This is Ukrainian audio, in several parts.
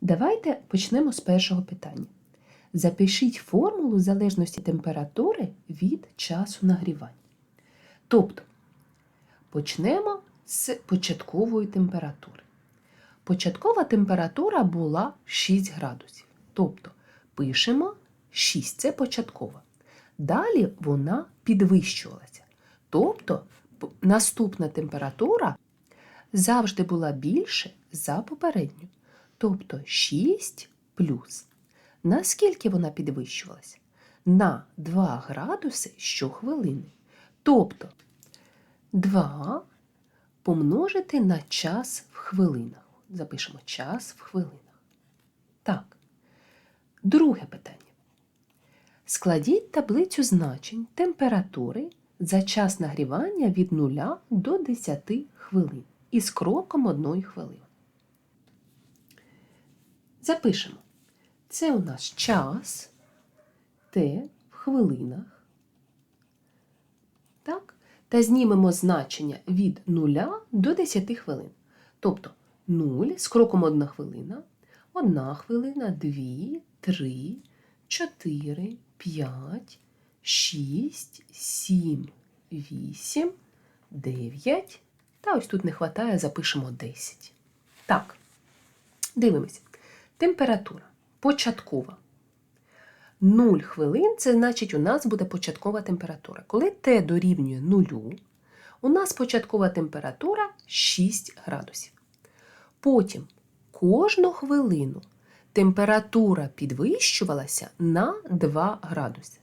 Давайте почнемо з першого питання. Запишіть формулу залежності температури від часу нагрівання. Тобто, почнемо з початкової температури. Початкова температура була 6 градусів. Тобто, пишемо 6 це початкова. Далі вона підвищувалася. Тобто, наступна температура завжди була більше за попередню. Тобто 6 плюс. Наскільки вона підвищувалася? На 2 градуси щохвилини. Тобто 2 помножити на час в хвилинах. Запишемо час в хвилинах. Так. Друге питання. Складіть таблицю значень температури за час нагрівання від 0 до 10 хвилин із кроком 1 хвилини. Запишемо. Це у нас час Т в хвилинах. Так? Та знімемо значення від 0 до 10 хвилин. Тобто 0 з кроком 1 хвилина, 1 хвилина, 2, 3, 4, 5, 6, 7, 8, 9. Та ось тут не вистачає, запишемо 10. Так, дивимося. Температура початкова. 0 хвилин це значить, у нас буде початкова температура. Коли Т дорівнює 0, у нас початкова температура 6 градусів. Потім кожну хвилину температура підвищувалася на 2 градуси.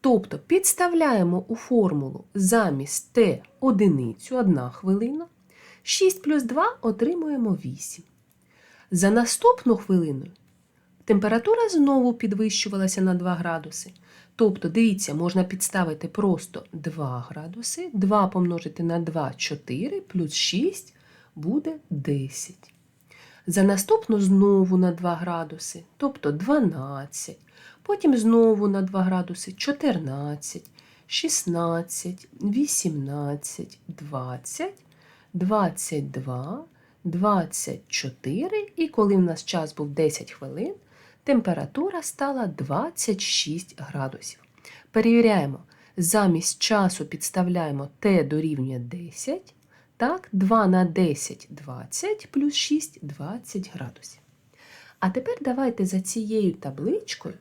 Тобто підставляємо у формулу замість Т одиницю 1 хвилина, 6 плюс 2 отримуємо 8. За наступну хвилину температура знову підвищувалася на 2 градуси. Тобто, дивіться, можна підставити просто 2 градуси, 2 помножити на 2 4, плюс 6 буде 10. За наступну знову на 2 градуси, тобто 12. Потім знову на 2 градуси 14, 16, 18, 20, 22, 24. І коли в нас час був 10 хвилин, температура стала 26 градусів. Перевіряємо. Замість часу підставляємо Т дорівнює 10. Так, 2 на 10 20 плюс 6 20 градусів. А тепер давайте за цією табличкою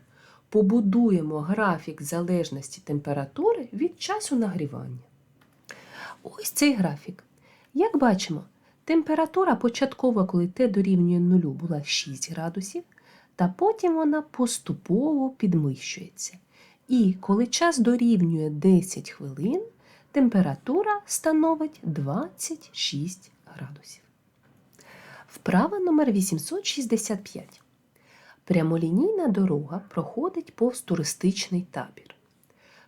побудуємо графік залежності температури від часу нагрівання. Ось цей графік. Як бачимо, температура початкова, коли Т дорівнює 0, була 6 градусів, та потім вона поступово підвищується. І коли час дорівнює 10 хвилин, температура становить 26 градусів. Вправа номер 865. Прямолінійна дорога проходить повз туристичний табір.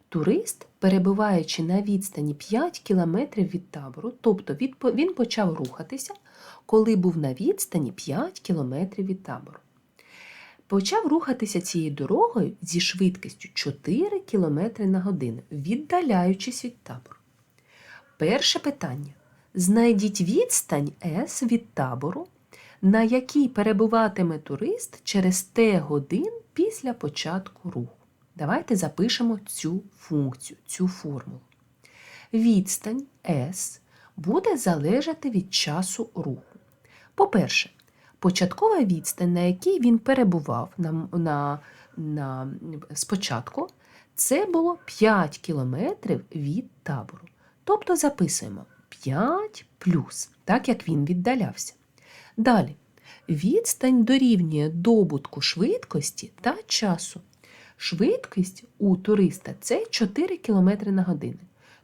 Турист, перебуваючи на відстані 5 км від табору, тобто він почав рухатися, коли був на відстані 5 км від табору. Почав рухатися цією дорогою зі швидкістю 4 км на годину, віддаляючись від табору. Перше питання. Знайдіть відстань С від табору, на якій перебуватиме турист через Т годин після початку руху. Давайте запишемо цю функцію, цю формулу. Відстань S буде залежати від часу руху. По-перше, початкова відстань, на якій він перебував на, на, на, спочатку, це було 5 кілометрів від табору. Тобто записуємо 5 плюс, так як він віддалявся. Далі, відстань дорівнює добутку швидкості та часу. Швидкість у туриста це 4 км на годину.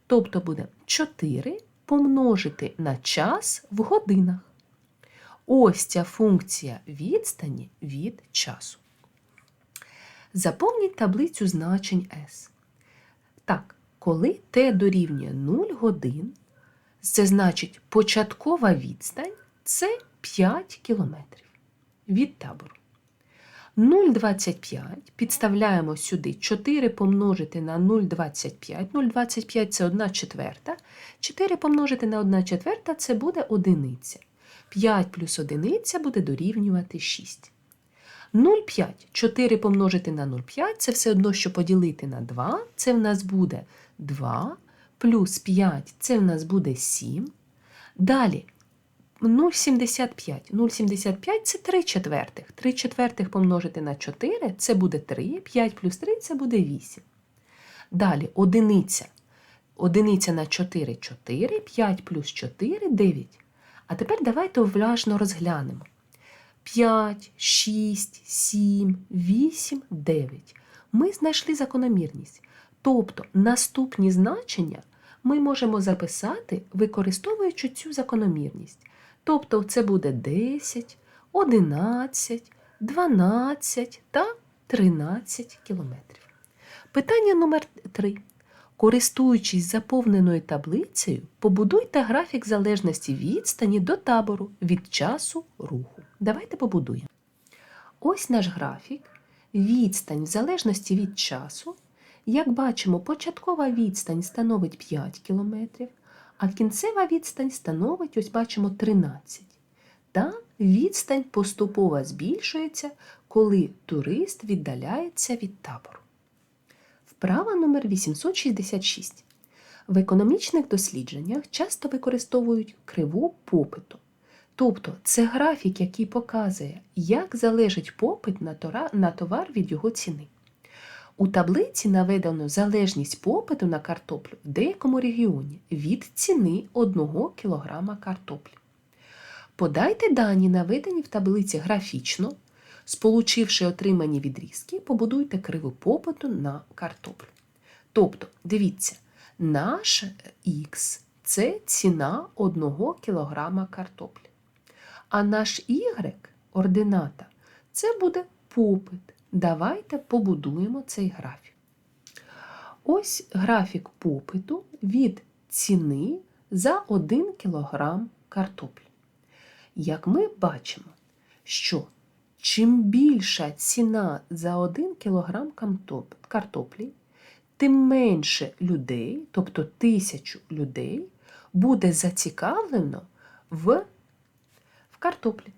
Тобто буде 4 помножити на час в годинах. Ось ця функція відстані від часу. Заповніть таблицю значень S. Так, коли t дорівнює 0 годин, це значить початкова відстань це 5 кілометрів від табору. 0,25 підставляємо сюди 4 помножити на 0,25. 0,25 це 1 четверта. 4 помножити на 1 четверта це буде одиниця. 5 плюс одиниця буде дорівнювати 6. 0,5. 4 помножити на 0,5 це все одно, що поділити на 2. Це в нас буде 2. Плюс 5 це в нас буде 7. Далі 0,75. 0,75 це 3 четвертих. 3 четвертих помножити на 4 це буде 3. 5 плюс 3 це буде 8. Далі одиниця. Одиниця на 4 4, 5 плюс 4 9. А тепер давайте уважно розглянемо. 5, 6, 7, 8, 9. Ми знайшли закономірність. Тобто наступні значення ми можемо записати, використовуючи цю закономірність. Тобто це буде 10, 11, 12 та 13 кілометрів. Питання номер 3. Користуючись заповненою таблицею, побудуйте графік залежності відстані до табору від часу руху. Давайте побудуємо. Ось наш графік. Відстань в залежності від часу. Як бачимо, початкова відстань становить 5 км, а кінцева відстань становить, ось бачимо, 13. Та відстань поступово збільшується, коли турист віддаляється від табору. Вправа номер 866. В економічних дослідженнях часто використовують криву попиту. Тобто це графік, який показує, як залежить попит на товар від його ціни. У таблиці наведено залежність попиту на картоплю в деякому регіоні від ціни 1 кг картоплі. Подайте дані, наведені в таблиці графічно, сполучивши отримані відрізки, побудуйте криву попиту на картоплю. Тобто, дивіться, наш Х це ціна 1 кг картоплі. А наш Y, ордината, це буде попит. Давайте побудуємо цей графік. Ось графік попиту від ціни за 1 кг картоплі. Як ми бачимо, що чим більша ціна за 1 кг картоплі, тим менше людей, тобто тисячу людей, буде зацікавлено в, в картоплі.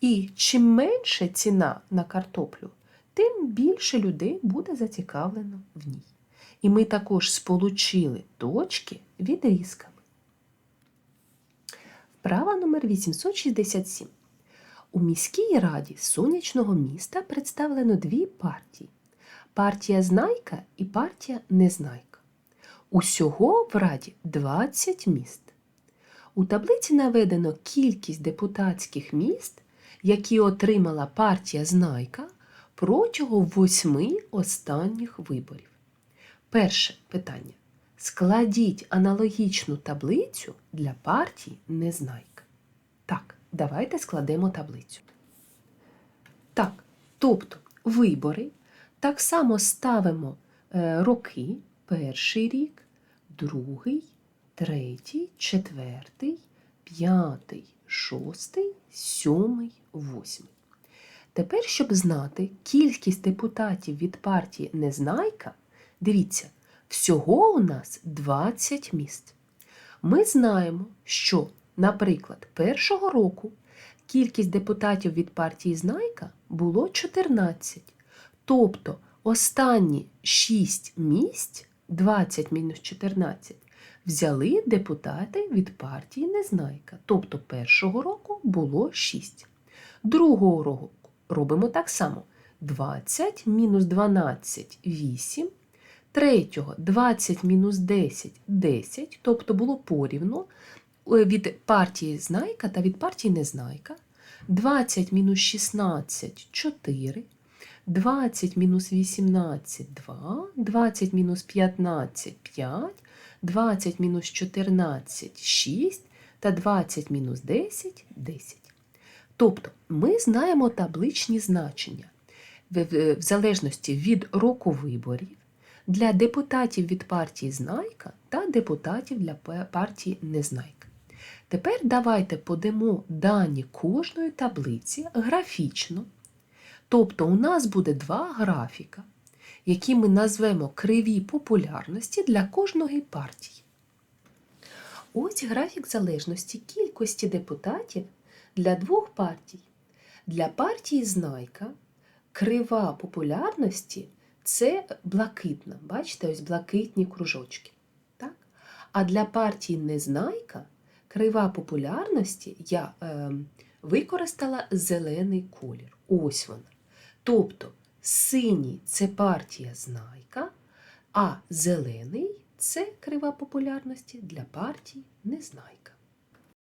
І чим менше ціна на картоплю, тим більше людей буде зацікавлено в ній. І ми також сполучили точки відрізками. Вправа номер 867. У міській раді сонячного міста представлено дві партії: партія Знайка і партія Незнайка. Усього в раді 20 міст. У таблиці наведено кількість депутатських міст, які отримала партія Знайка протягом восьми останніх виборів. Перше питання. Складіть аналогічну таблицю для партії Незнайка. Так, давайте складемо таблицю. Так, тобто вибори так само ставимо е, роки, перший рік, другий, третій, четвертий, п'ятий, шостий, сьомий, восьмий. Тепер, щоб знати кількість депутатів від партії Незнайка, дивіться, всього у нас 20 міст. Ми знаємо, що, наприклад, першого року кількість депутатів від партії Знайка було 14. Тобто останні 6 місць, 20 мінус 14, взяли депутати від партії Незнайка. Тобто першого року було 6. Другого року робимо так само. 20 мінус 12 8. Третього 20 мінус 10 10, тобто було порівну е, від партії Знайка та від партії Незнайка. 20 мінус 16 4. 20 мінус 18 2, 20 мінус 15 5, 20 мінус 14 6 та 20 мінус 10 10. Тобто ми знаємо табличні значення в, залежності від року виборів для депутатів від партії Знайка та депутатів для партії Незнайка. Тепер давайте подамо дані кожної таблиці графічно. Тобто у нас буде два графіка, які ми назвемо криві популярності для кожної партії. Ось графік залежності кількості депутатів для двох партій. Для партії Знайка крива популярності це блакитна. Бачите, ось блакитні кружочки. Так? А для партії Незнайка крива популярності я е, використала зелений колір. Ось вона. Тобто синій це партія знайка, а зелений це крива популярності для партії Незнайка.